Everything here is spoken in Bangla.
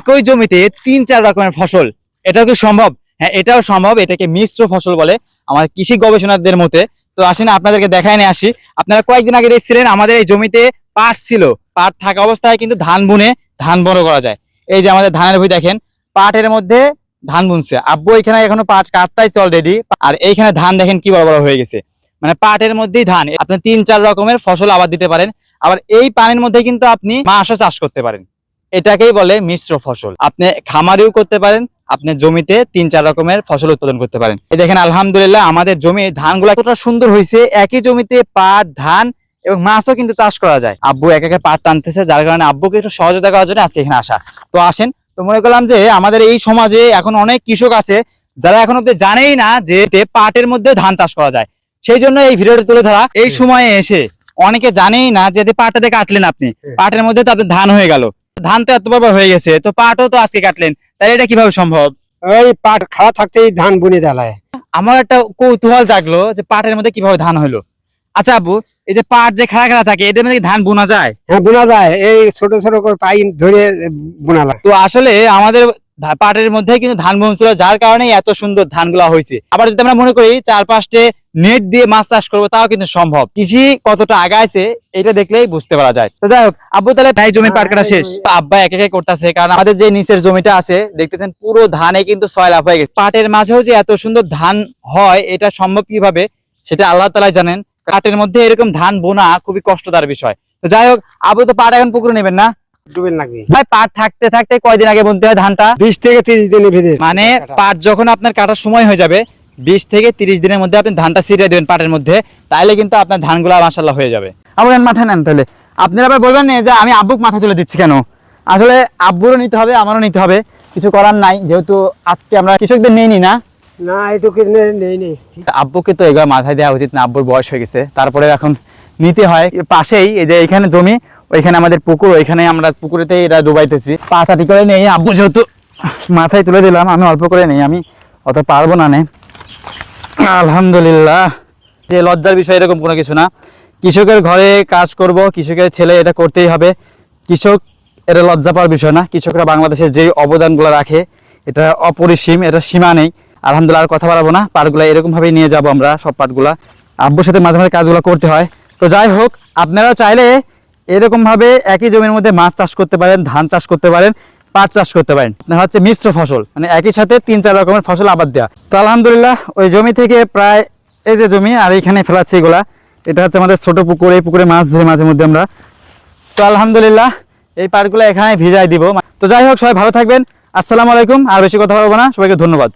একই জমিতে তিন চার রকমের ফসল। এটাও কি সম্ভব? হ্যাঁ এটাও সম্ভব। এটাকে মিশ্র ফসল বলে আমার কৃষি গবেষণাদের মতে। তো আসেন আপনাদেরকে দেখায় নিয়ে আসি। আপনারা কয়েকদিন আগে দেখছিলেন, আমাদের এই জমিতে পাট ছিল। পাট থাকা অবস্থায় কিন্তু ধান বুনে ধান বড় করা যায়। এই যে আমাদের ধানের ভুই দেখেন, পাটের মধ্যে ধান বুনছে। আব্বু এখানে এখনও পাট কাটতাইছে অলরেডি আর এইখানে ধান দেখেন কি বড় বড় হয়ে গেছে। মানে পাটের মধ্যেই ধান। আপনি তিন চার রকমের ফসল আবার দিতে পারেন। আবার এই পানির মধ্যে কিন্তু আপনি মাছও চাষ করতে পারেন। এটাকেই বলে মিশ্র ফসল। আপনি খামারিও করতে পারেন আপনি জমিতে তিন চার রকমের ফসল উৎপাদন করতে পারেন। এই দেখেন আলহামদুলিল্লাহ আমাদের জমি ধানগুলো এতটা সুন্দর হয়েছে। একই জমিতে পাট ধান এবং মাছও কিন্তু চাষ করা যায়। আব্বু এক একে পাট টানতেছে যার কারণে আব্বুকে একটু সহযোগিতা করার জন্য আজকে এখানে আসা। তো আসেন তো মনে করলাম যে আমাদের এই সমাজে এখন অনেক কৃষক আছে যারা এখন অব্দি জানেই না যে এতে পাটের মধ্যে ধান চাষ করা যায়। সেই জন্য এই ভিডিওটা তুলে ধরা এই সময়ে এসে অনেকে জানেই না যে পাটটাতে কাটলেন আপনি। পাটের মধ্যে তো ধান হয়ে গেল। ধান তো এত বড় হয়ে গেছে তো পাটও তো আজকে কাটলেন তাহলে এটা কীভাবে সম্ভব? ওই পাট খাড়া থাকতেই ধান বুনে দেলায় আমার একটা কৌতূহল জাগলো যে পাটের মধ্যে কীভাবে ধান হলো। আচ্ছা আবু এই যে পাট যে খাড়া খাড়া থাকে এটার মধ্যে ধান বোনা যায়? হ্যাঁ বোনা যায়। এই ছোট ছোট করে পাই ধরে বোনা লাগে তো আসলে আমাদের পাটের মধ্যে কিন্তু ধান বুনছিল যার কারণে এত সুন্দর ধানগুলো হয়েছে। আবার যদি আমরা মনে করি, চারপাশে নেট দিয়ে মাছ চাষ করব, তাও কিন্তু সম্ভব। কৃষি কতটা আগাইছে, এটা দেখলেই বুঝতে পারা যায়। তো যাই হোক, আব্বু তাহলে ভাই জমি পাট কাটা শেষ। আব্বা এক একে করতেছে, কারণ আমাদের যে নিচের জমিটা আছে, দেখতেছেন পুরো ধানে কিন্তু সয়লাভ হয়ে গেছে। পাটের মাঝেও যে এত সুন্দর ধান হয়, এটা সম্ভব কীভাবে, সেটা আল্লাহ তালাই জানেন। পাটের মধ্যে এরকম ধান বোনা খুবই কষ্টদার বিষয়। তো যাই হোক আবু তো পাট এখন পুকুরে নেবেন না? ভাই পাট থাকতে থাকতে কয়দিন আগে বুনতে হয় ধানটা? বিশ থেকে তিরিশ দিনের ভিতরে। মানে পাট যখন আপনার কাটার সময় হয়ে যাবে বিশ থেকে তিরিশ দিনের মধ্যে আপনি ধানটা ছিটিয়ে দেবেন পাটের মধ্যে তাহলে কিন্তু আপনার ধানগুলো মাসাল্লাহ হয়ে যাবে। আমার মাথা নেন তাহলে। আপনারা আবার বলবেন না যে আমি আব্বুক মাথা তুলে দিচ্ছি কেন? আসলে আব্বুরও নিতে হবে আমারও নিতে হবে কিছু করার নাই যেহেতু আজকে আমরা কৃষকদের নেই নি না। না এটুকু নেই নেই। আব্বুকে তো এগুলো মাথায় দেওয়া উচিত না আব্বুর বয়স হয়ে গেছে তারপরে এখন নিতে হয়। পাশেই এই যে এখানে জমি ওইখানে আমাদের পুকুর, ওইখানে আমরা পুকুরেতে এরা ডুবাইতেছি। পাঁচ আটি করে নেই, আব্বু যেহেতু মাথায় তুলে দিলাম, আমি অল্প করে নেই, আমি অত পারব না নে। আলহামদুলিল্লাহ। যে লজ্জার বিষয় এরকম কোনো কিছু না। কৃষকের ঘরে কাজ করব, কৃষকের ছেলে এটা করতেই হবে। কৃষক, এটা লজ্জা পাওয়ার বিষয় না। কৃষকরা বাংলাদেশে যে অবদানগুলো রাখে, এটা অপরিসীম, এটা সীমা নেই। আলহামদুলিল্লাহ আর কথা বাড়াবো না। পাটগুলা এরকম ভাবেই নিয়ে যাব আমরা সব পাটগুলা আব্বুর সাথে মাঝে মাঝে কাজগুলো করতে হয়। তো যাই হোক, আপনারা চাইলে এরকম ভাবে একই জমির মধ্যে মাছ চাষ করতে পারেন, ধান চাষ করতে পারেন, পাট চাষ করতে পারেন। আপনার হচ্ছে মিশ্র ফসল মানে একই সাথে তিন চার রকমের ফসল আবাদ দেওয়া তো আলহামদুলিল্লাহ, ওই জমি থেকে প্রায় এই যে জমি, আর এইখানে ফেলাচ্ছি এগুলা, এটা হচ্ছে আমাদের ছোট পুকুর, এই পুকুরে মাছ ধরে মাঝে মধ্যে আমরা। তো আলহামদুলিল্লাহ, এই পাটগুলো এখানে ভিজাই দিব। তো যাই হোক, সবাই ভালো থাকবেন। আসসালামু আলাইকুম, আর বেশি কথা বলব না, সবাইকে ধন্যবাদ।